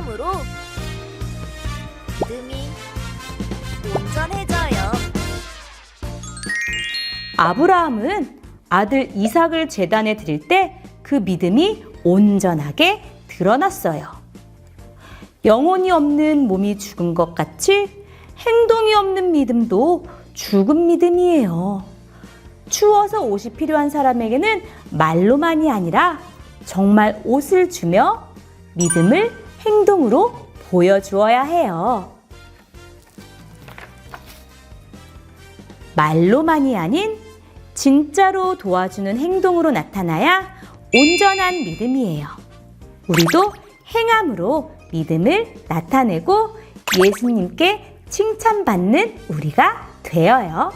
행함으로 믿음이 온전해져요. 아브라함은 아들 이삭을 제단에 드릴 때 그 믿음이 온전하게 드러났어요. 영혼이 없는 몸이 죽은 것 같이 행동이 없는 믿음도 죽은 믿음이에요. 추워서 옷이 필요한 사람에게는 말로만이 아니라 정말 옷을 주며 믿음을 행동으로 보여주어야 해요. 말로만이 아닌 진짜로 도와주는 행동으로 나타나야 온전한 믿음이에요. 우리도 행함으로 믿음을 나타내고 예수님께 칭찬받는 우리가 되어요.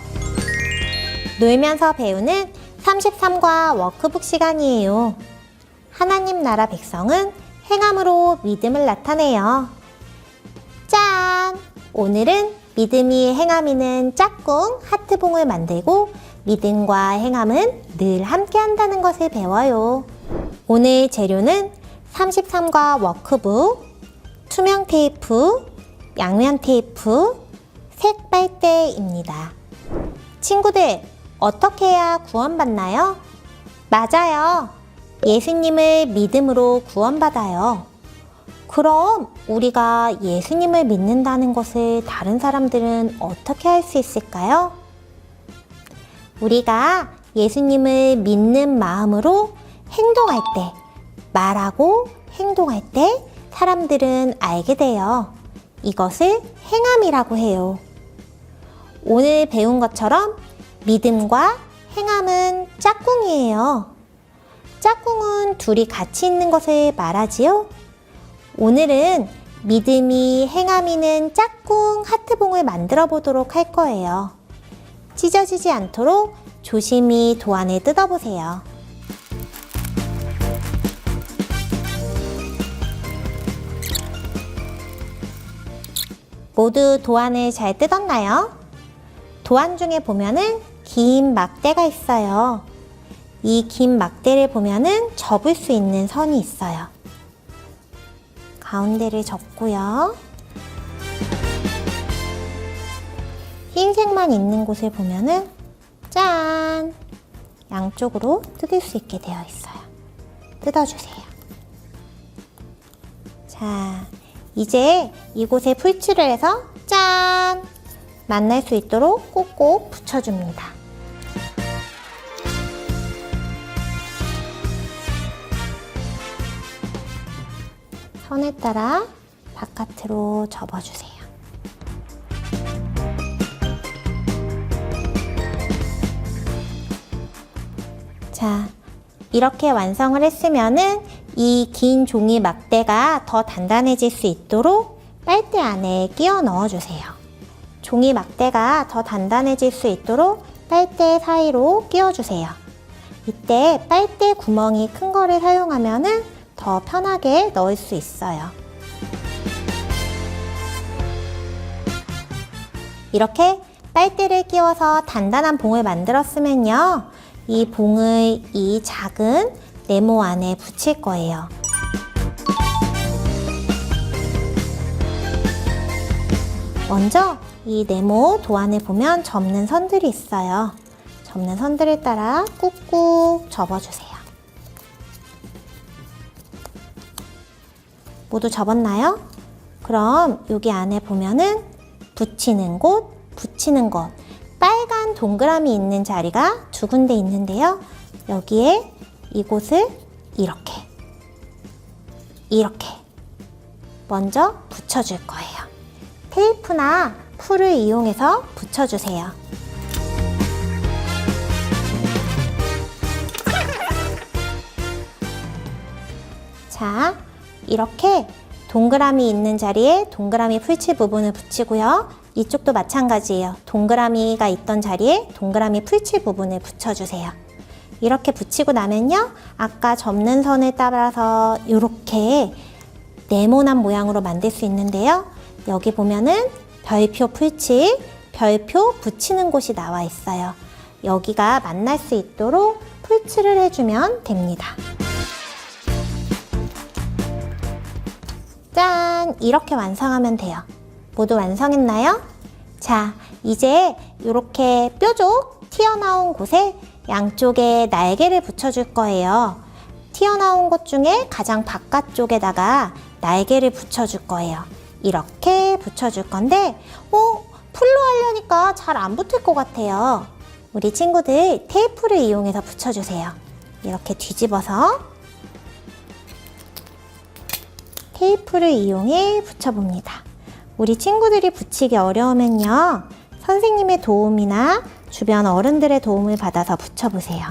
놀면서 배우는 33과 워크북 시간이에요. 하나님 나라 백성은 행함으로 믿음을 나타내요. 짠! 오늘은 믿음이 행함이는 짝꿍 하트봉을 만들고 믿음과 행함은 늘 함께 한다는 것을 배워요. 오늘 재료는 33과 워크북, 투명 테이프, 양면 테이프, 색 빨대입니다. 친구들, 어떻게 해야 구원받나요? 맞아요. 예수님을 믿음으로 구원받아요. 그럼 우리가 예수님을 믿는다는 것을 다른 사람들은 어떻게 할 수 있을까요? 우리가 예수님을 믿는 마음으로 행동할 때, 말하고 행동할 때 사람들은 알게 돼요. 이것을 행함이라고 해요. 오늘 배운 것처럼 믿음과 행함은 짝꿍이에요. 짝꿍은 둘이 같이 있는 것을 말하지요. 오늘은 믿음이 행함이는 짝꿍 하트봉을 만들어 보도록 할 거예요. 찢어지지 않도록 조심히 도안을 뜯어보세요. 모두 도안을 잘 뜯었나요? 도안 중에 보면은 긴 막대가 있어요. 이 긴 막대를 보면은 접을 수 있는 선이 있어요. 가운데를 접고요. 흰색만 있는 곳을 보면은 짠! 양쪽으로 뜯을 수 있게 되어 있어요. 뜯어주세요. 자, 이제 이곳에 풀칠을 해서 짠! 만날 수 있도록 꼭꼭 붙여줍니다. 선에 따라 바깥으로 접어주세요. 자, 이렇게 완성을 했으면은 이 긴 종이 막대가 더 단단해질 수 있도록 빨대 안에 끼워 넣어주세요. 종이 막대가 더 단단해질 수 있도록 빨대 사이로 끼워주세요. 이때 빨대 구멍이 큰 거를 사용하면은 더 편하게 넣을 수 있어요. 이렇게 빨대를 끼워서 단단한 봉을 만들었으면요. 이 봉을 이 작은 네모 안에 붙일 거예요. 먼저 이 네모 도안을 보면 접는 선들이 있어요. 접는 선들을 따라 꾹꾹 접어주세요. 모두 접었나요? 그럼 여기 안에 보면은 붙이는 곳, 붙이는 곳, 빨간 동그라미 있는 자리가 두 군데 있는데요. 여기에 이곳을 이렇게, 이렇게 먼저 붙여줄 거예요. 테이프나 풀을 이용해서 붙여주세요. 자, 이렇게 동그라미 있는 자리에 동그라미 풀칠 부분을 붙이고요. 이쪽도 마찬가지예요. 동그라미가 있던 자리에 동그라미 풀칠 부분을 붙여주세요. 이렇게 붙이고 나면요. 아까 접는 선에 따라서 이렇게 네모난 모양으로 만들 수 있는데요. 여기 보면은 별표 풀칠, 별표 붙이는 곳이 나와 있어요. 여기가 만날 수 있도록 풀칠을 해주면 됩니다. 짠! 이렇게 완성하면 돼요. 모두 완성했나요? 자, 이제 이렇게 뾰족 튀어나온 곳에 양쪽에 날개를 붙여줄 거예요. 튀어나온 곳 중에 가장 바깥쪽에다가 날개를 붙여줄 거예요. 이렇게 붙여줄 건데, 어? 풀로 하려니까 잘 안 붙을 것 같아요. 우리 친구들 테이프를 이용해서 붙여주세요. 이렇게 뒤집어서 테이프를 이용해 붙여봅니다. 우리 친구들이 붙이기 어려우면요. 선생님의 도움이나 주변 어른들의 도움을 받아서 붙여보세요.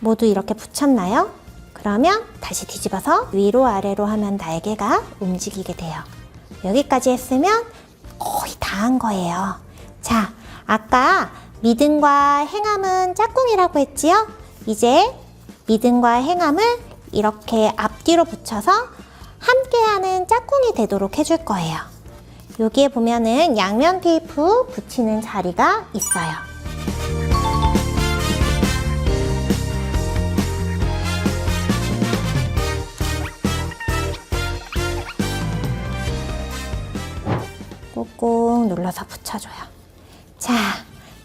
모두 이렇게 붙였나요? 그러면 다시 뒤집어서 위로 아래로 하면 날개가 움직이게 돼요. 여기까지 했으면 거의 다 한 거예요. 자, 아까 믿음과 행함은 짝꿍이라고 했지요? 이제 믿음과 행함을 이렇게 앞뒤로 붙여서 함께하는 짝꿍이 되도록 해줄 거예요. 여기에 보면은 양면 테이프 붙이는 자리가 있어요. 꾹꾹 눌러서 붙여줘요.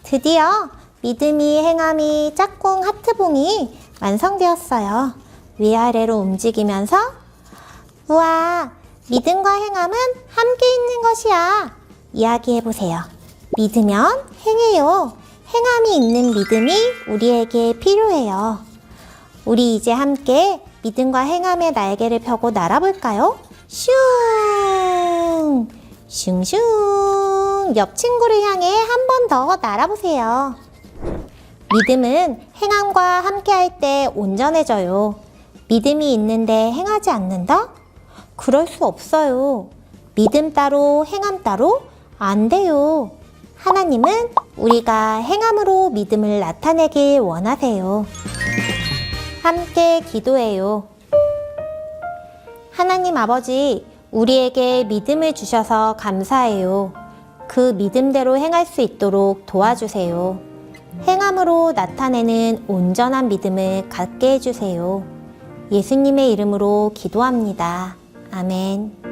자, 드디어 믿음이 행함이 짝꿍 하트봉이 완성되었어요. 위아래로 움직이면서 우와, 믿음과 행함은 함께 있는 것이야. 이야기해보세요. 믿으면 행해요. 행함이 있는 믿음이 우리에게 필요해요. 우리 이제 함께 믿음과 행함의 날개를 펴고 날아볼까요? 슝! 슝슝! 옆 친구를 향해 한 번 더 날아보세요. 믿음은 행함과 함께 할 때 온전해져요. 믿음이 있는데 행하지 않는다? 그럴 수 없어요. 믿음 따로 행함 따로 안 돼요. 하나님은 우리가 행함으로 믿음을 나타내길 원하세요. 함께 기도해요. 하나님 아버지, 우리에게 믿음을 주셔서 감사해요. 그 믿음대로 행할 수 있도록 도와주세요. 행함으로 나타내는 온전한 믿음을 갖게 해주세요. 예수님의 이름으로 기도합니다. 아멘.